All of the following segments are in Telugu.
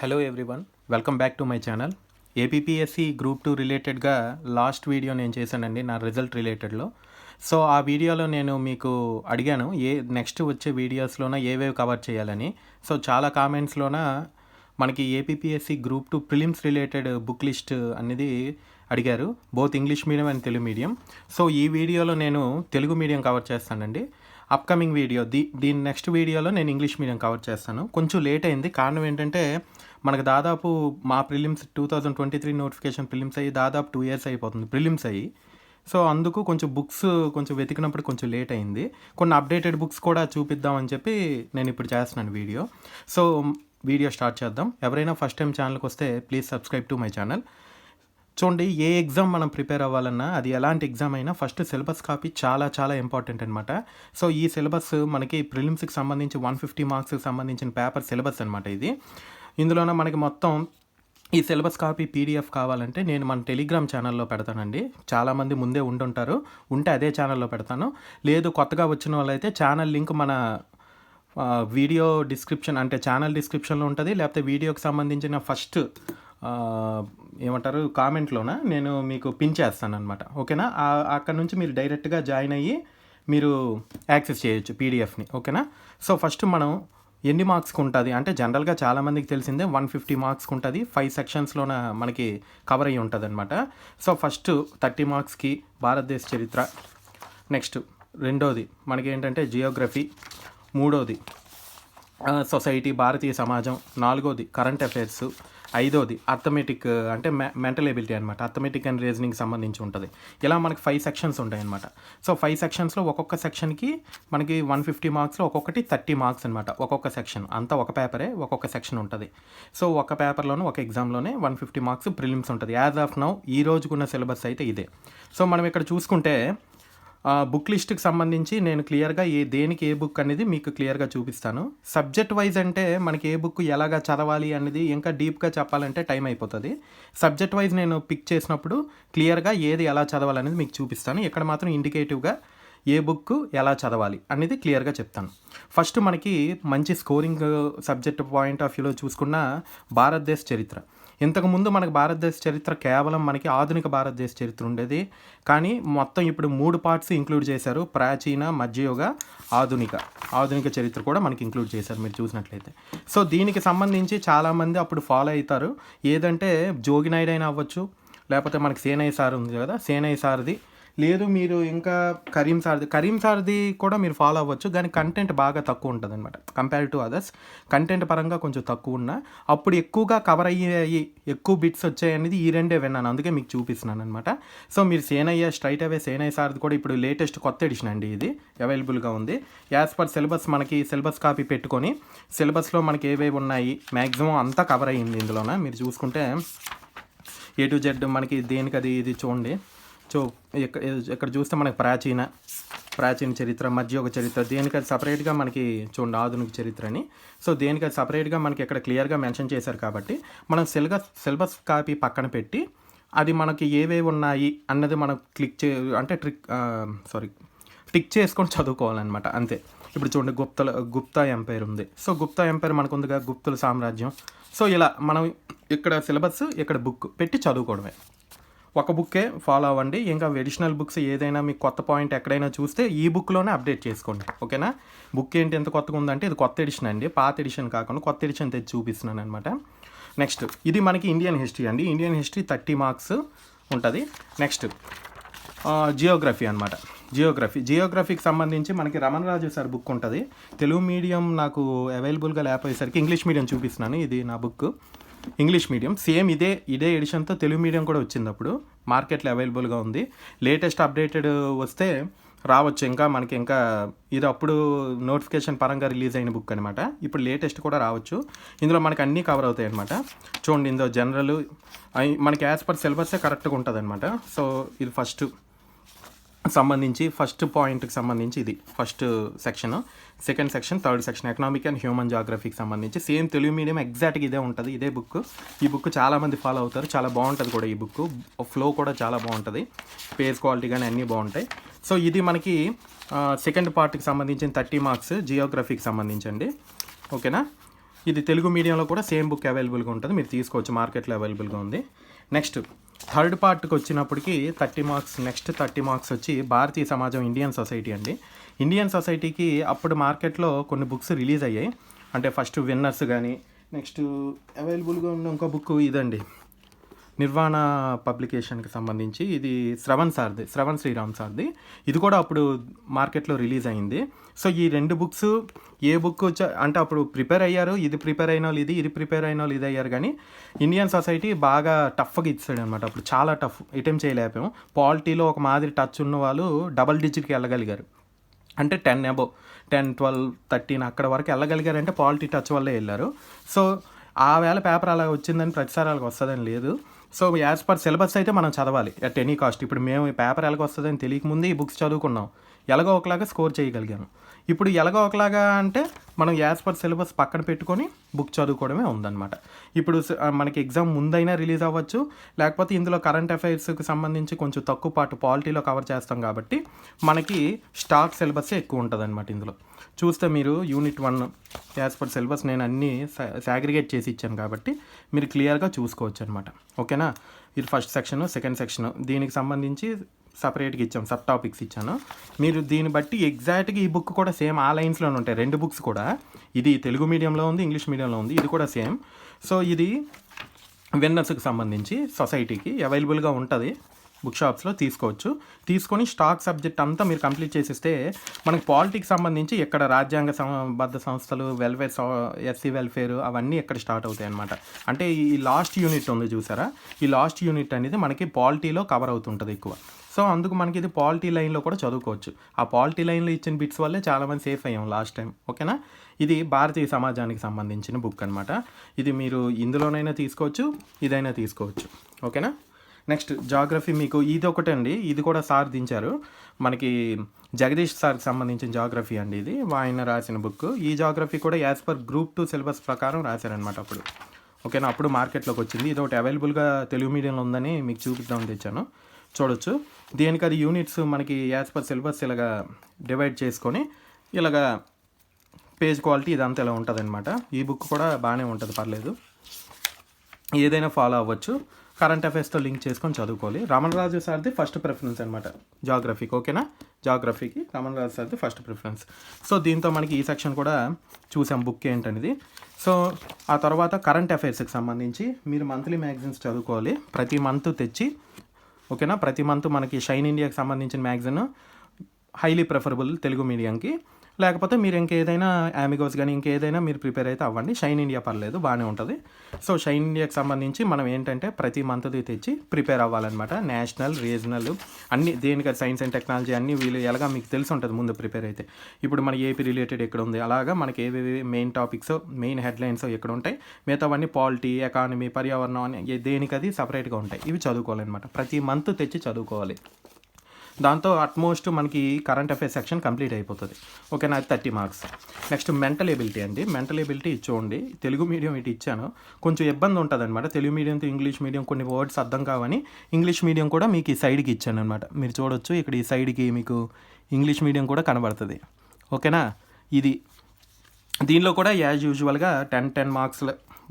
Hello everyone welcome back to my channel APSC group two రిలేటెడ్గా లాస్ట్ వీడియో నేను చేశానండి నా రిజల్ట్ రిలేటెడ్లో సో ఆ వీడియోలో నేను మీకు అడిగాను ఏ నెక్స్ట్ వచ్చే వీడియోస్లోన ఏవేవి కవర్ చేయాలని. సో చాలా కామెంట్స్లోన మనకి APSC group two prelims related book list అనేది అడిగారు both English medium and Telugu medium so ఈ వీడియోలో నేను తెలుగు మీడియం కవర్ చేస్తానండి. అప్కమింగ్ వీడియో దీ దీని నెక్స్ట్ వీడియోలో నేను ఇంగ్లీష్ మీడియం కవర్ చేస్తాను. కొంచెం లేట్ అయింది కారణం ఏంటంటే మనకు దాదాపు మా prelims two thousand twenty three notification prelims అయ్యి దాదాపు టూ ఇయర్స్ అయిపోతుంది ప్రిలిమ్స్ అయ్యి. సో అందుకు కొంచెం బుక్స్ కొంచెం వెతికినప్పుడు కొంచెం లేట్ అయింది. కొన్ని అప్డేటెడ్ బుక్స్ కూడా చూపిద్దామని చెప్పి నేను ఇప్పుడు చేస్తున్నాను వీడియో. సో వీడియో స్టార్ట్ చేద్దాం. ఎవరైనా ఫస్ట్ టైం ఛానల్కి వస్తే please subscribe to my channel. చూడండి ఏ ఎగ్జామ్ మనం ప్రిపేర్ అవ్వాలన్నా అది ఎలాంటి ఎగ్జామ్ అయినా ఫస్ట్ సిలబస్ కాపీ చాలా చాలా ఇంపార్టెంట్ అనమాట సో ఈ సిలబస్ మనకి ప్రిలిమ్స్కి సంబంధించి వన్ ఫిఫ్టీ మార్క్స్కి సంబంధించిన పేపర్ సిలబస్ అనమాట ఇది. ఇందులోన మనకి మొత్తం ఈ సిలబస్ కాపీ పీడిఎఫ్ కావాలంటే నేను మన టెలిగ్రామ్ ఛానల్లో పెడతానండి. చాలామంది ముందే ఉండుంటారు. ఉంటే అదే ఛానల్లో పెడతాను. లేదు కొత్తగా వచ్చిన వాళ్ళైతే ఛానల్ లింక్ మన వీడియో డిస్క్రిప్షన్ అంటే ఛానల్ డిస్క్రిప్షన్లో ఉంటుంది. లేకపోతే వీడియోకి సంబంధించిన ఫస్ట్ ఏమంటారు కామెంట్లోన నేను మీకు పిన్ చేస్తాను అనమాట ఓకేనా అక్కడ నుంచి మీరు డైరెక్ట్గా జాయిన్ అయ్యి మీరు యాక్సెస్ చేయొచ్చు పీడిఎఫ్ని. ఓకేనా? సో ఫస్ట్ మనం ఎన్ని మార్క్స్కి ఉంటుంది అంటే జనరల్గా చాలామందికి తెలిసిందే వన్ ఫిఫ్టీ మార్క్స్కి ఉంటుంది ఫైవ్ సెక్షన్స్లోన మనకి కవర్ అయ్యి ఉంటుంది అనమాట సో ఫస్ట్ థర్టీ మార్క్స్కి భారతదేశ చరిత్ర. నెక్స్ట్ రెండోది మనకి ఏంటంటే జియోగ్రఫీ. మూడోది సొసైటీ భారతీయ సమాజం. నాలుగోది కరెంట్ అఫైర్స్. ఐదోది అర్థమెటిక్ అంటే మెంటల్ ఎబిలిటీ అనమాట అథమెటిక్ అండ్ రీజనింగ్ సంబంధించి ఉంటుంది. ఇలా మనకి ఫైవ్ సెక్షన్స్ ఉంటాయి అనమాట సో ఫైవ్ సెక్షన్స్లో ఒక్కొక్క సెక్షన్కి మనకి వన్ ఫిఫ్టీ మార్క్స్లో ఒక్కొక్కటి థర్టీ మార్క్స్ అనమాట ఒక్కొక్క సెక్షన్ అంతా ఒక పేపరే ఒక్కొక్క సెక్షన్ ఉంటుంది. సో ఒక పేపర్లోనే ఒక ఎగ్జామ్లోనే వన్ ఫిఫ్టీ మార్క్స్ ప్రిలిమ్స్ ఉంటుంది. యాజ్ ఆఫ్ నౌ ఈ రోజుకున్న సిలబస్ అయితే ఇదే. సో మనం ఇక్కడ చూసుకుంటే బుక్ లిస్ట్కి సంబంధించి నేను క్లియర్గా ఏ దేనికి ఏ బుక్ అనేది మీకు క్లియర్గా చూపిస్తాను. సబ్జెక్ట్ వైజ్ అంటే మనకి ఏ బుక్ ఎలాగా చదవాలి అనేది ఇంకా డీప్గా చెప్పాలంటే టైం అయిపోతుంది. సబ్జెక్ట్ వైజ్ నేను పిక్ చేసినప్పుడు క్లియర్గా ఏది ఎలా చదవాలనేది మీకు చూపిస్తాను. ఇక్కడ మాత్రం ఇండికేటివ్గా ఏ బుక్ ఎలా చదవాలి అనేది క్లియర్గా చెప్తాను. ఫస్ట్ మనకి మంచి స్కోరింగ్ సబ్జెక్ట్ పాయింట్ ఆఫ్ వ్యూలో చూసుకున్న భారతదేశ చరిత్ర. ఇంతకుముందు మనకు భారతదేశ చరిత్ర కేవలం మనకి ఆధునిక భారతదేశ చరిత్ర ఉండేది. కానీ మొత్తం ఇప్పుడు మూడు పార్ట్స్ ఇంక్లూడ్ చేశారు. ప్రాచీన మధ్యయుగ ఆధునిక. ఆధునిక చరిత్ర కూడా మనకి ఇంక్లూడ్ చేశారు మీరు చూసినట్లయితే. సో దీనికి సంబంధించి చాలామంది అప్పుడు ఫాలో అవుతారు. ఏదంటే జోగినాయుడు అయినా అవ్వచ్చు లేకపోతే మనకి సేనయ్య సార్ ఉంది కదా సేనయ్య సార్ది లేదు మీరు ఇంకా కరీం సార్ది కరీం సార్ది కూడా మీరు ఫాలో అవ్వచ్చు కానీ కంటెంట్ బాగా తక్కువ ఉంటుంది అనమాట కంపేర్ టు అదర్స్ కంటెంట్ పరంగా కొంచెం తక్కువ ఉన్న అప్పుడు ఎక్కువగా కవర్ అయ్యాయి ఎక్కువ బిట్స్ వచ్చాయనేది ఈ రెండే విన్నాను అందుకే మీకు చూపిస్తున్నాను అనమాట సో మీరు సేనయ్య స్ట్రైట్ అవే సేనయ్య సార్ది కూడా ఇప్పుడు లేటెస్ట్ కొత్త ఎడిషన్ అండి ఇది అవైలబుల్గా ఉంది. యాజ్ పర్ సిలబస్ మనకి సిలబస్ కాపీ పెట్టుకొని సిలబస్లో మనకి ఏవేవి ఉన్నాయి మ్యాక్సిమం అంతా కవర్ అయ్యింది ఇందులోన? మీరు చూసుకుంటే ఏ టు జెడ్ మనకి దేనికి అది ఇది చూడండి. సో ఇక్కడ ఇక్కడ చూస్తే మనకి ప్రాచీన ప్రాచీన చరిత్ర మధ్య ఒక చరిత్ర దేనికి అది సపరేట్గా మనకి చూడండి ఆధునిక చరిత్ర అని. సో దేనికి అది సపరేట్గా మనకి ఇక్కడ క్లియర్గా మెన్షన్ చేశారు కాబట్టి మనం సిలబస్ సిలబస్ కాపీ పక్కన పెట్టి అది మనకి ఏవేవి ఉన్నాయి అన్నది మనం క్లిక్ చే అంటే ట్రిక్ సారీ టిక్ చేసుకొని చదువుకోవాలన్నమాట అంతే. ఇప్పుడు చూడండి గుప్తల గుప్తా ఎంపైర్ ఉంది. సో గుప్తా ఎంపైర్ మనకు ఉందిగా గుప్తుల సామ్రాజ్యం. సో ఇలా మనం ఇక్కడ సిలబస్ ఇక్కడ బుక్ పెట్టి చదువుకోవడమే. ఒక బుక్కే ఫాలో అవ్వండి. ఇంకా అడిషనల్ బుక్స్ ఏదైనా మీకు కొత్త పాయింట్ ఎక్కడైనా చూస్తే ఈ బుక్లోనే అప్డేట్ చేసుకోండి. ఓకేనా? బుక్ ఏంటి ఎంత కొత్తగా ఉందంటే ఇది కొత్త ఎడిషన్ అండి. పాత ఎడిషన్ కాకుండా కొత్త ఎడిషన్ తెచ్చి చూపిస్తున్నాను అనమాట నెక్స్ట్ ఇది మనకి ఇండియన్ హిస్టరీ అండి. ఇండియన్ హిస్టరీ థర్టీ మార్క్స్ ఉంటుంది. నెక్స్ట్ జియోగ్రఫీ అనమాట జియోగ్రఫీ జియోగ్రఫీకి సంబంధించి మనకి రమణ రాజు సార్ బుక్ ఉంటుంది. తెలుగు మీడియం నాకు అవైలబుల్గా లేకపోయేసరికి ఇంగ్లీష్ మీడియం చూపిస్తున్నాను. ఇది నా బుక్. English medium. సేమ్ ఇదే ఇదే ఎడిషన్తో తెలుగు మీడియం కూడా వచ్చింది అప్పుడు. మార్కెట్లో అవైలబుల్గా ఉంది. లేటెస్ట్ అప్డేటెడ్ వస్తే రావచ్చు. ఇంకా మనకి ఇంకా ఇది అప్పుడు నోటిఫికేషన్ పరంగా రిలీజ్ అయిన బుక్ అనమాట ఇప్పుడు లేటెస్ట్ కూడా రావచ్చు. ఇందులో మనకి అన్నీ కవర్ అవుతాయి అనమాట చూడండి ఇందులో జనరల్ మనకి యాజ్ పర్ సిలబస్సే కరెక్ట్గా ఉంటుంది అనమాట సో ఇది ఫస్ట్ సంబంధించి ఫస్ట్ పాయింట్కి సంబంధించి ఇది first section second section third section economic and human జాగ్రఫీకి సంబంధించి సేమ్ తెలుగు మీడియం ఎగ్జాక్ట్గా ఇదే ఉంటుంది ఇదే బుక్ ఈ బుక్ చాలామంది ఫాలో అవుతారు చాలా బాగుంటుంది కూడా ఈ బుక్ ఫ్లో కూడా చాలా బాగుంటుంది పేజ్ క్వాలిటీ కానీ అన్నీ బాగుంటాయి. సో ఇది మనకి సెకండ్ పార్ట్కి సంబంధించిన థర్టీ మార్క్స్ జియోగ్రఫీకి సంబంధించండి. ఓకేనా? ఇది తెలుగు మీడియంలో కూడా సేమ్ బుక్ అవైలబుల్గా ఉంటుంది మీరు తీసుకోవచ్చు మార్కెట్లో అవైలబుల్గా ఉంది. నెక్స్ట్ థర్డ్ పార్ట్కి వచ్చినప్పటికి thirty marks next thirty marks వచ్చి భారతీయ సమాజం ఇండియన్ సొసైటీ అండి. ఇండియన్ సొసైటీకి అప్పుడు మార్కెట్లో కొన్ని బుక్స్ రిలీజ్ అయ్యాయి. అంటే ఫస్ట్ విన్నర్స్ కానీ నెక్స్ట్ అవైలబుల్గా ఉన్న ఇంకో బుక్ ఇదండి. నిర్వాణ పబ్లికేషన్కి సంబంధించి ఇది శ్రవణ్ సార్ది శ్రవణ్ శ్రీరామ్ సార్ది. ఇది కూడా అప్పుడు మార్కెట్లో రిలీజ్ అయింది. సో ఈ రెండు బుక్స్ ఏ బుక్ అంటే అప్పుడు ప్రిపేర్ అయ్యారు ఇది ప్రిపేర్ అయిన వాళ్ళు ఇది ఇది ప్రిపేర్ అయిన వాళ్ళు ఇది అయ్యారు కానీ ఇండియన్ సొసైటీ బాగా టఫ్గా ఇచ్చాడు అనమాట అప్పుడు చాలా టఫ్ అటెంప్ట్ చేయలేకపోయాం. పాలిటీలో ఒక మాదిరి టచ్ ఉన్న వాళ్ళు డబల్ డిజిట్కి వెళ్ళగలిగారు. అంటే టెన్ అబో టెన్ ట్వెల్వ్ థర్టీన్ అక్కడ వరకు వెళ్ళగలిగారంటే పాలిటీ టచ్ వల్లే వెళ్ళారు. సో ఆ వేళ పేపర్ అలా వచ్చిందని ప్రతిసారి అలాగ వస్తుందని లేదు. సో యాజ్ పర్ సిలబస్ అయితే మనం చదవాలి. అట్ ఎనీ కాస్ట్ ఇప్పుడు మేము ఈ పేపర్ ఎలాగ వస్తుందని తెలియకముందే ఈ బుక్స్ చదువుకున్నాం. ఎలాగో ఒకలాగా స్కోర్ చేయగలిగాము. ఇప్పుడు ఎలాగో ఒకలాగా అంటే మనం యాజ్ పర్ సిలబస్ పక్కన పెట్టుకొని బుక్ చదువుకోవడమే ఉందన్నమాట. ఇప్పుడు మనకి ఎగ్జామ్ ముందైనా రిలీజ్ అవ్వచ్చు లేకపోతే ఇందులో కరెంట్ అఫైర్స్కి సంబంధించి కొంచెం తక్కువ పాటు పాలిటీలో కవర్ చేస్తాం కాబట్టి మనకి స్టాక్ సిలబస్ ఎక్కువ ఉంటుంది అనమాట ఇందులో. చూస్తే మీరు unit one as per syllabus నేను అన్నీ సాగ్రిగేట్ చేసి ఇచ్చాను కాబట్టి మీరు క్లియర్గా చూసుకోవచ్చు అనమాట ఓకేనా? ఇది ఫస్ట్ సెక్షన్ సెకండ్ సెక్షన్. దీనికి సంబంధించి సపరేట్గా ఇచ్చాం సబ్ టాపిక్స్ ఇచ్చాను. మీరు దీన్ని బట్టి ఎగ్జాక్ట్గా ఈ బుక్ కూడా సేమ్ ఆ లైన్స్లోనే ఉంటాయి. రెండు బుక్స్ కూడా. ఇది తెలుగు మీడియంలో ఉంది ఇంగ్లీష్ మీడియంలో ఉంది. ఇది కూడా సేమ్. సో ఇది విన్నర్స్కి సంబంధించి సొసైటీకి అవైలబుల్గా ఉంటుంది. బుక్ షాప్స్లో తీసుకోవచ్చు. తీసుకొని స్టాక్ సబ్జెక్ట్ అంతా మీరు కంప్లీట్ చేసిస్తే మనకి పాలిటిక్స్ సంబంధించి ఇక్కడ రాజ్యాంగ సంబద్ధ సంస్థలు వెల్ఫేర్ ఎస్సీ వెల్ఫేర్ అవన్నీ ఇక్కడ స్టార్ట్ అవుతాయి అనమాట అంటే ఈ లాస్ట్ యూనిట్ ఉంది చూసారా? ఈ లాస్ట్ యూనిట్ అనేది మనకి పాలిటీలో కవర్ అవుతుంటుంది ఎక్కువ. సో అందుకు మనకి ఇది పాలిటీ లైన్లో కూడా చదువుకోవచ్చు. ఆ పాలిటీ లైన్లో ఇచ్చిన బిట్స్ వల్లే చాలామంది సేఫ్ అయ్యాం లాస్ట్ టైం. ఓకేనా? ఇది భారతీయ సమాజానికి సంబంధించిన బుక్ అనమాట ఇది మీరు ఇందులోనైనా తీసుకోవచ్చు ఇదైనా తీసుకోవచ్చు. ఓకేనా? నెక్స్ట్ జాగ్రఫీ మీకు ఇది ఒకటండి అండి. ఇది కూడా సార్ దించారు. మనకి జగదీష్ సార్కి సంబంధించిన జాగ్రఫీ అండి ఇది. ఆయన రాసిన బుక్. ఈ జాగ్రఫీ కూడా as per group two syllabus ప్రకారం రాశారనమాట అప్పుడు. ఓకేనా? అప్పుడు మార్కెట్లోకి వచ్చింది ఇది ఒకటి అవైలబుల్గా తెలుగు మీడియంలో ఉందని మీకు చూపిద్దామని తెచ్చాను. చూడొచ్చు. దీనికి అది యూనిట్స్ మనకి యాజ్ పర్ సిలబస్ ఇలాగా డివైడ్ చేసుకొని ఇలాగా పేజ్ క్వాలిటీ ఇదంతా ఇలా ఉంటుంది అనమాట ఈ బుక్ కూడా బాగానే ఉంటుంది పర్లేదు. ఏదైనా ఫాలో అవ్వచ్చు. కరెంట్ అఫైర్స్తో లింక్ చేసుకొని చదువుకోవాలి. రమణరాజు సార్ది ఫస్ట్ ప్రిఫరెన్స్ అనమాట జాగ్రఫీకి ఓకేనా జాగ్రఫీకి రమణరాజు సార్ది ఫస్ట్ ప్రిఫరెన్స్ సో దీంతో మనకి ఈ సెక్షన్ కూడా చూసాం బుక్ ఏంటనేది. సో ఆ తర్వాత కరెంట్ అఫైర్స్కి సంబంధించి మీరు మంత్లీ మ్యాగజైన్స్ చదువుకోవాలి. ప్రతి మంత్ తెచ్చి ఓకేనా? ప్రతి మంత్ మనకి షైన్ ఇండియాకి సంబంధించిన మ్యాగజైన్ హైలీ ప్రిఫరబుల్ తెలుగు మీడియంకి. లేకపోతే మీరు ఇంకేదైనా యామిగోస్ కానీ ఇంకేదైనా మీరు ప్రిపేర్ అయితే అవ్వండి. షైన్ ఇండియా పర్లేదు బాగానే ఉంటుంది. సో షైన్ ఇండియాకి సంబంధించి మనం ఏంటంటే ప్రతి మంత్ది తెచ్చి ప్రిపేర్ అవ్వాలన్నమాట. నేషనల్ రీజనల్ అన్ని దేనికి సైన్స్ అండ్ టెక్నాలజీ అన్ని వీళ్ళు ఎలాగా మీకు తెలిసి ఉంటుంది ముందు ప్రిపేర్ అయితే. ఇప్పుడు మన ఏపీ రిలేటెడ్ ఎక్కడ ఉంది? అలాగా మనకి ఏవేవి మెయిన్ టాపిక్స్ మెయిన్ హెడ్లైన్స్ ఎక్కడ ఉంటాయి? మిగతావన్నీ పాలిటీ ఎకానమీ పర్యావరణం అని దేనికది దేనికి అది సపరేట్గా ఉంటాయి. ఇవి చదువుకోవాలన్నమాట. ప్రతి మంత్ తెచ్చి చదువుకోవాలి. దాంతో అట్మోస్ట్ మనకి కరెంట్ అఫైర్స్ సెక్షన్ కంప్లీట్ అయిపోతుంది. ఓకేనా అది thirty marks next mental ability అండి. మెంటల్ ఎబిలిటీ చూడండి తెలుగు మీడియం ఇటు ఇచ్చాను. కొంచెం ఇబ్బంది ఉంటుంది అనమాట తెలుగు మీడియంతో ఇంగ్లీష్ మీడియం కొన్ని వర్డ్స్ అర్థం కావని ఇంగ్లీష్ మీడియం కూడా మీకు ఈ సైడ్కి ఇచ్చాను అనమాట మీరు చూడొచ్చు ఇక్కడ ఈ సైడ్కి మీకు ఇంగ్లీష్ మీడియం కూడా కనబడుతుంది. ఓకేనా ఇది. దీనిలో కూడా యాజ్ యూజువల్గా టెన్ టెన్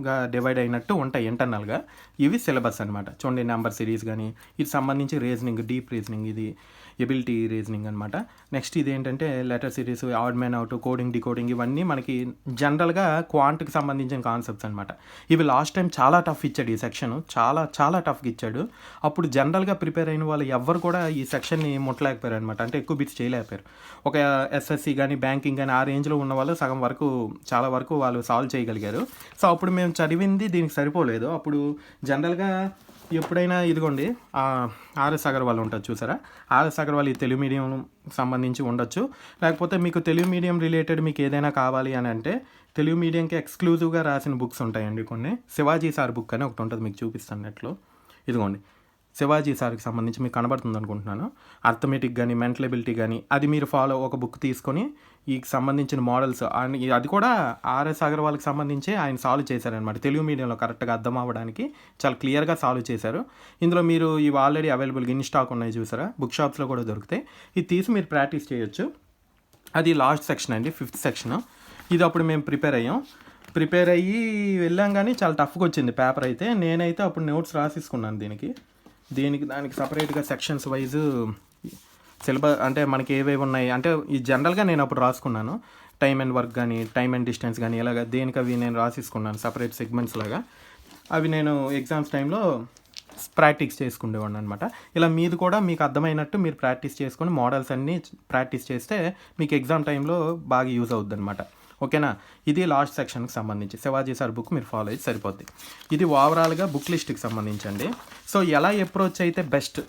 గా డివైడ్ అయినట్టు ఉంటాయి ఇంటర్నల్గా ఇవి సిలబస్ అనమాట చూడండి నెంబర్ సిరీస్ కానీ ఇది సంబంధించి రీజనింగ్ డీప్ రీజనింగ్ ఇది. ఎబిలిటీ రీజనింగ్ అనమాట నెక్స్ట్ ఇది ఏంటంటే letter series odd man out coding decoding ఇవన్నీ మనకి జనరల్గా క్వాంట్కి సంబంధించిన కాన్సెప్ట్స్ అనమాట ఇవి లాస్ట్ టైం చాలా టఫ్ ఇచ్చాడు ఈ సెక్షన్. చాలా చాలా టఫ్గా ఇచ్చాడు. అప్పుడు జనరల్గా ప్రిపేర్ అయిన వాళ్ళు ఎవ్వరు కూడా ఈ సెక్షన్ని ముట్టలేకపోయారు అనమాట అంటే ఎక్కువ బిట్స్ చేయలేకపోయారు. ఒక ఎస్ఎస్సి కానీ బ్యాంకింగ్ కానీ ఆ రేంజ్లో ఉన్న వాళ్ళు సగం వరకు చాలా వరకు వాళ్ళు సాల్వ్ చేయగలిగారు. సో అప్పుడు మేము చదివింది దీనికి సరిపోలేదు. అప్పుడు జనరల్గా ఎప్పుడైనా ఇదిగోండి ఆర్ఎస్ అగర్వాల్ ఉంటుంది చూసారా? ఆర్ఎస్ అగర్వాల్ ఈ తెలుగు మీడియం సంబంధించి ఉండొచ్చు. లేకపోతే మీకు తెలుగు మీడియం రిలేటెడ్ మీకు ఏదైనా కావాలి అని అంటే తెలుగు మీడియంకి ఎక్స్క్లూజివ్గా రాసిన బుక్స్ ఉంటాయండి కొన్ని. శివాజీ సార్ బుక్ అని ఒకటి ఉంటుంది మీకు చూపిస్తాను నెట్లో. ఇదిగోండి శివాజీ సార్కి సంబంధించి మీకు కనబడుతుంది అనుకుంటున్నాను. అర్థమెటిక్ కానీ మెంటలబిలిటీ కానీ అది మీరు ఫాలో ఒక బుక్ తీసుకొని ఈ సంబంధించిన మోడల్స్. అది కూడా ఆర్ఎస్ అగర్వాల్కి సంబంధించి ఆయన సాల్వ్ చేశారనమాట తెలుగు మీడియంలో కరెక్ట్గా అర్థం అవ్వడానికి చాలా క్లియర్గా సాల్వ్ చేశారు. ఇందులో మీరు ఇవి ఆల్రెడీ అవైలబుల్గా ఇన్ స్టాక్ ఉన్నాయి చూసారా? బుక్ షాప్స్లో కూడా దొరుకుతాయి. ఇది తీసి మీరు ప్రాక్టీస్ చేయొచ్చు. అది లాస్ట్ సెక్షన్ అండి ఫిఫ్త్ సెక్షన్ ఇది అప్పుడు మేము ప్రిపేర్ అయ్యాం. ప్రిపేర్ అయ్యి వెళ్ళాం కానీ చాలా టఫ్గా వచ్చింది పేపర్ అయితే. నేనైతే అప్పుడు నోట్స్ రాసేసుకున్నాను దీనికి. దీనికి దానికి సపరేట్గా సెక్షన్స్ వైజ్ సిలబస్ అంటే మనకి ఏవేవి ఉన్నాయి? అంటే ఈ జనరల్గా నేను అప్పుడు రాసుకున్నాను. టైమ్ అండ్ వర్క్ కానీ టైమ్ అండ్ డిస్టెన్స్ కానీ ఇలాగ దేనికి అవి నేను రాసేసుకున్నాను సపరేట్ సెగ్మెంట్స్ లాగా. అవి నేను ఎగ్జామ్స్ టైంలో ప్రాక్టీస్ చేసుకునేవాడిని అనమాట ఇలా మీది కూడా మీకు అర్థమైనట్టు మీరు ప్రాక్టీస్ చేసుకొని మోడల్స్ అన్నీ ప్రాక్టీస్ చేస్తే మీకు ఎగ్జామ్ టైంలో బాగా యూజ్ అవుద్ది అనమాట ఓకేనా? ఇది లాస్ట్ సెక్షన్కి సంబంధించి. శివాజీ సార్ బుక్ మీరు ఫాలో అయితే సరిపోద్ది. ఇది ఓవరాల్గా బుక్ లిస్ట్కి సంబంధించండి. సో ఎలా అప్రోచ్ అయితే బెస్ట్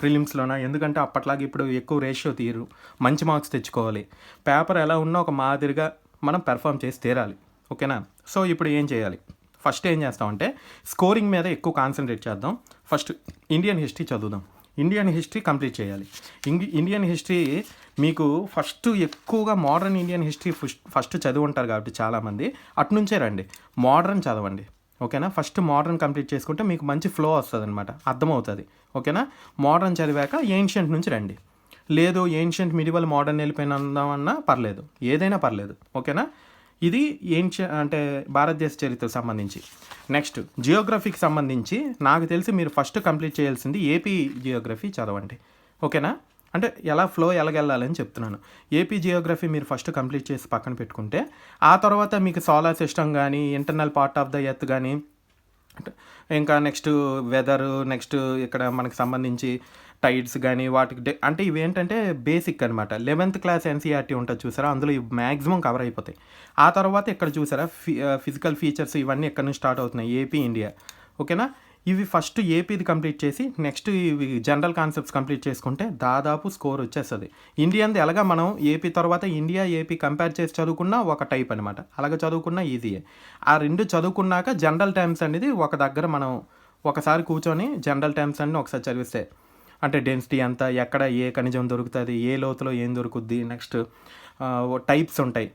ప్రిలిమ్స్లోనా ఎందుకంటే అప్పట్లాగా ఇప్పుడు ఎక్కువ రేషియో తీరు మంచి మార్క్స్ తెచ్చుకోవాలి. పేపర్ ఎలా ఉన్నా ఒక మాదిరిగా మనం పెర్ఫామ్ చేసి తీరాలి. ఓకేనా? సో ఇప్పుడు ఏం చేయాలి? ఫస్ట్ ఏం చేస్తామంటే స్కోరింగ్ మీద ఎక్కువ కాన్సన్ట్రేట్ చేద్దాం. ఫస్ట్ ఇండియన్ హిస్టరీ చదువుదాం. ఇండియన్ హిస్టరీ కంప్లీట్ చేయాలి. ఇండియన్ హిస్టరీ మీకు ఫస్ట్ ఎక్కువగా modern Indian history first first చదివి ఉంటారు కాబట్టి చాలామంది. అటు నుంచే రండి. మోడర్న్ చదవండి. ఓకేనా? ఫస్ట్ మోడర్న్ కంప్లీట్ చేసుకుంటే మీకు మంచి ఫ్లో వస్తుంది అనమాట అర్థమవుతుంది. ఓకేనా? మోడర్న్ చదివాక ఏన్షియంట్ నుంచి రండి. లేదు ఏన్షియంట్ మిడివల్ మోడర్న్ వెళ్ళిపోయినందామన్నా పర్లేదు. ఏదైనా పర్లేదు. ఓకేనా? ఇది ఏన్షియ అంటే భారతదేశ చరిత్రకు సంబంధించి. నెక్స్ట్ జియోగ్రఫీకి సంబంధించి నాకు తెలిసి మీరు ఫస్ట్ కంప్లీట్ చేయాల్సింది ఏపీ జియోగ్రఫీ చదవండి. ఓకేనా? అంటే ఎలా ఫ్లో ఎలాగెళ్ళాలని చెప్తున్నాను. ఏపీ జియోగ్రఫీ మీరు ఫస్ట్ కంప్లీట్ చేసి పక్కన పెట్టుకుంటే ఆ తర్వాత మీకు సోలార్ సిస్టమ్ కానీ internal part of the earth కానీ ఇంకా నెక్స్ట్ వెదర్ నెక్స్ట్ ఇక్కడ మనకు సంబంధించి టైడ్స్ కానీ వాటికి అంటే ఇవి ఏంటంటే బేసిక్ అనమాట లెవెన్త్ క్లాస్ ఎన్సీఆర్టీ ఉంటుంది చూసారా? అందులో ఇవి మ్యాక్సిమం కవర్ అయిపోతాయి. ఆ తర్వాత ఇక్కడ చూసారా? ఫి ఫిజికల్ ఫీచర్స్ ఇవన్నీ ఎక్కడ నుంచి స్టార్ట్ అవుతున్నాయి? ఏపీ ఇండియా ఓకేనా ఇవి ఫస్ట్ ఏపీది కంప్లీట్ చేసి నెక్స్ట్ ఇవి జనరల్ కాన్సెప్ట్స్ కంప్లీట్ చేసుకుంటే దాదాపు స్కోర్ వచ్చేస్తుంది. ఇండియన్ది ఎలాగా మనం ఏపీ తర్వాత ఇండియా ఏపీ కంపేర్ చేసి చదువుకున్నా ఒక టైప్ అనమాట అలాగ చదువుకున్నా ఈజీయే ఆ రెండు చదువుకున్నాక జనరల్ టైమ్స్ అనేది ఒక దగ్గర మనం ఒకసారి కూర్చొని జనరల్ టైమ్స్ అన్ని ఒకసారి చదివిస్తే అంటే డెన్సిటీ ఎంత ఎక్కడ ఏ ఖనిజం దొరుకుతుంది ఏ లోతులో ఏం దొరుకుద్ది నెక్స్ట్ టైప్స్ ఉంటాయి.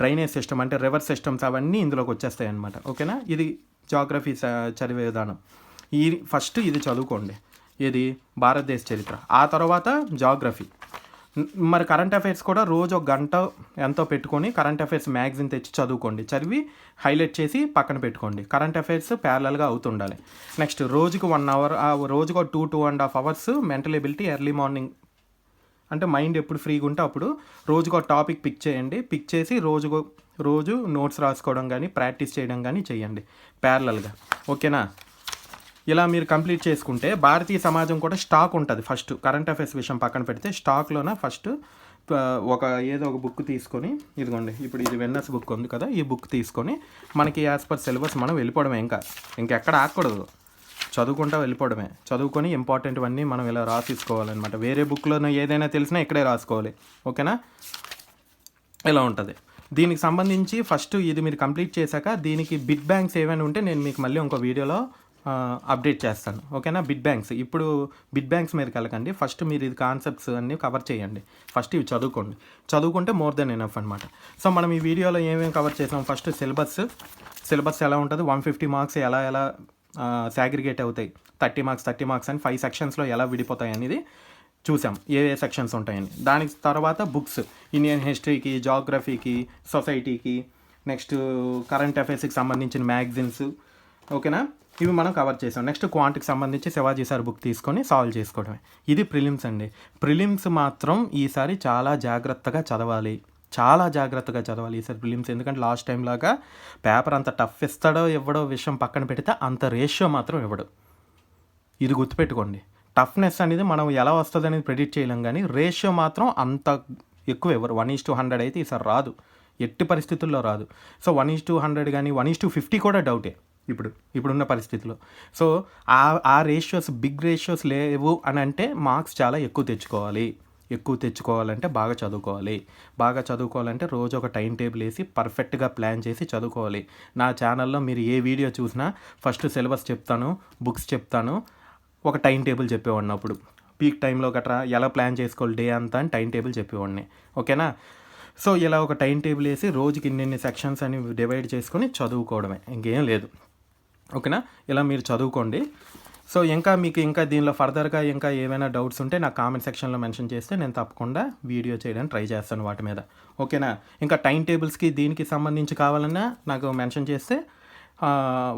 డ్రైనేజ్ సిస్టమ్ అంటే రివర్ సిస్టమ్స్ అవన్నీ ఇందులోకి వచ్చేస్తాయి అనమాట ఓకేనా? ఇది జాగ్రఫీ చదివే విధానం. ఈ ఫస్ట్ ఇది చదువుకోండి. ఇది భారతదేశ చరిత్ర. ఆ తర్వాత జాగ్రఫీ. మరి కరెంట్ అఫైర్స్ కూడా రోజు ఒక గంట ఎంతో పెట్టుకొని కరెంట్ అఫైర్స్ మ్యాగజిన్ తెచ్చి చదువుకోండి. చదివి హైలైట్ చేసి పక్కన పెట్టుకోండి. కరెంట్ అఫైర్స్ ప్యారలల్గా అవుతుండాలి నెక్స్ట్ రోజుకు వన్ అవర్ రోజుకు two two and half hours mental ability early morning అంటే మైండ్ ఎప్పుడు ఫ్రీగా ఉంటే అప్పుడు రోజుకు ఒక టాపిక్ పిక్ చేయండి. పిక్ చేసి రోజుకు రోజు నోట్స్ రాసుకోవడం కానీ ప్రాక్టీస్ చేయడం కానీ చేయండి. ప్యారలల్గా ఓకేనా? ఇలా మీరు కంప్లీట్ చేసుకుంటే భారతీయ సమాజం కూడా స్టాక్ ఉంటుంది ఫస్ట్ కరెంట్ అఫైర్స్ విషయం పక్కన పెడితే స్టాక్లోన ఫస్ట్ ఒక ఏదో ఒక బుక్ తీసుకొని ఇదిగోండి ఇప్పుడు ఇది వెన్నెస్ బుక్ ఉంది కదా ఈ బుక్ తీసుకొని మనకి యాజ్ పర్ సిలబస్ మనం వెళ్ళిపోవడమే ఇంకా. ఇంకెక్కడ ఆగకూడదు చదువుకుంటా వెళ్ళిపోవడమే. చదువుకొని ఇంపార్టెంట్వన్నీ మనం ఇలా రాసేసుకోవాలన్నమాట. వేరే బుక్లో ఏదైనా తెలిసినా ఇక్కడే రాసుకోవాలి. ఓకేనా? ఇలా ఉంటుంది. దీనికి సంబంధించి ఫస్ట్ ఇది మీరు కంప్లీట్ చేశాక దీనికి బిట్ బ్యాంక్స్ ఏమైనా ఉంటే నేను మీకు మళ్ళీ ఇంకో వీడియోలో అప్డేట్ చేస్తాను. ఓకేనా? బిట్ బ్యాంక్స్ ఇప్పుడు బిట్ బ్యాంక్స్ మీద వెళ్ళకండి. ఫస్ట్ మీరు ఇది కాన్సెప్ట్స్ అన్నీ కవర్ చేయండి. ఫస్ట్ ఇవి చదువుకోండి. చదువుకుంటే మోర్ దెన్ ఎనఫ్ అనమాట సో మనం ఈ వీడియోలో ఏమేమి కవర్ చేసాం? ఫస్ట్ సిలబస్ సిలబస్ ఎలా ఉంటుంది? వన్ ఫిఫ్టీ మార్క్స్ ఎలా ఎలా సాగ్రిగేట్ అవుతాయి? థర్టీ మార్క్స్ థర్టీ మార్క్స్ అని ఫైవ్ సెక్షన్స్లో ఎలా విడిపోతాయి అనేది చూసాం. ఏ ఏ సెక్షన్స్ ఉంటాయని. దానికి తర్వాత బుక్స్ ఇండియన్ హిస్టరీకి జాగ్రఫీకి సొసైటీకి నెక్స్ట్ కరెంట్ అఫైర్స్కి సంబంధించిన మ్యాగజైన్స్ ఓకేనా? ఇవి మనం కవర్ చేసాం. నెక్స్ట్ క్వాంట్కి సంబంధించి శివాజీ సార్ బుక్ తీసుకొని సాల్వ్ చేసుకోవడమే. ఇది ప్రిలిమ్స్ అండి. ప్రిలిమ్స్ మాత్రం ఈసారి చాలా జాగ్రత్తగా చదవాలి. చాలా జాగ్రత్తగా చదవాలి ఈసారి ప్రిలిమ్స్ ఎందుకంటే లాస్ట్ టైం లాగా పేపర్ అంత టఫ్ ఇస్తాడో ఇవ్వడో విషయం పక్కన పెడితే అంత రేషియో మాత్రం ఇవ్వడు. ఇది గుర్తుపెట్టుకోండి. టఫ్నెస్ అనేది మనం ఎలా వస్తుంది అనేది ప్రెడిక్ట్ చేయలేం కానీ రేషియో మాత్రం అంత ఎక్కువ ఇవ్వరు. వన్ ఈస్ టూ హండ్రెడ్ అయితే ఈసారి రాదు. ఎట్టి పరిస్థితుల్లో రాదు. So one is two hundred కానీ వన్ ఈస్ టూ ఫిఫ్టీ కూడా డౌటే ఇప్పుడు ఇప్పుడున్న పరిస్థితిలో. సో ఆ ఆ రేషియోస్ బిగ్ రేషియోస్ లేవు అని అంటే మార్క్స్ చాలా ఎక్కువ తెచ్చుకోవాలి. ఎక్కువ తెచ్చుకోవాలంటే బాగా చదువుకోవాలి. బాగా చదువుకోవాలంటే రోజు ఒక టైం టేబుల్ వేసి పర్ఫెక్ట్గా ప్లాన్ చేసి చదువుకోవాలి. నా ఛానల్లో మీరు ఏ వీడియో చూసినా ఫస్ట్ సిలబస్ చెప్తాను బుక్స్ చెప్తాను ఒక టైం టేబుల్ చెప్పేవాడిని అప్పుడు. పీక్ టైంలో గట్రా ఎలా ప్లాన్ చేసుకోవాలి డే అంతా అని టైం టేబుల్ చెప్పేవాడిని. ఓకేనా? సో ఇలా ఒక టైం టేబుల్ వేసి రోజుకి ఇన్ని సెక్షన్స్ అని డివైడ్ చేసుకొని చదువుకోవడమే. ఇంకేం లేదు. ఓకేనా? ఇలా మీరు చదువుకోండి. సో ఇంకా మీకు ఇంకా దీనిలో ఫర్దర్గా ఇంకా ఏమైనా డౌట్స్ ఉంటే నాకు కామెంట్ సెక్షన్లో మెన్షన్ చేస్తే నేను తప్పకుండా వీడియో చేయడానికి ట్రై చేస్తాను వాటి మీద. ఓకేనా? ఇంకా టైం టేబుల్స్కి దీనికి సంబంధించి కావాలన్నా నాకు మెన్షన్ చేస్తే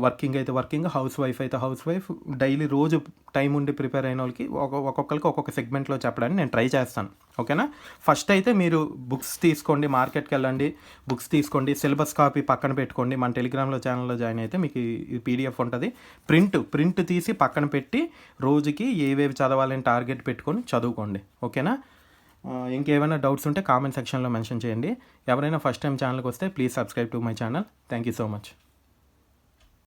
వర్కింగ్ అయితే వర్కింగ్ హౌస్ వైఫ్ అయితే హౌస్ వైఫ్ డైలీ రోజు టైం ఉండి ప్రిపేర్ అయిన వాళ్ళకి ఒక్కొక్కరికి ఒక్కొక్క సెగ్మెంట్లో చెప్పడానికి నేను ట్రై చేస్తాను. ఓకేనా ఫస్ట్ అయితే మీరు బుక్స్ తీసుకోండి మార్కెట్కి వెళ్ళండి బుక్స్ తీసుకోండి సిలబస్ కాపీ పక్కన పెట్టుకోండి. మన టెలిగ్రామ్లో ఛానల్లో జాయిన్ అయితే మీకు ఈ పీడిఎఫ్ ఉంటుంది. ప్రింట్ ప్రింట్ తీసి పక్కన పెట్టి రోజుకి ఏవేవి చదవాలని టార్గెట్ పెట్టుకొని చదువుకోండి. ఓకేనా ఇంకేమైనా డౌట్స్ ఉంటే కామెంట్ సెక్షన్లో మెన్షన్ చేయండి. ఎవరైనా ఫస్ట్ టైం ఛానల్కి వస్తే please subscribe to my channel thank you so much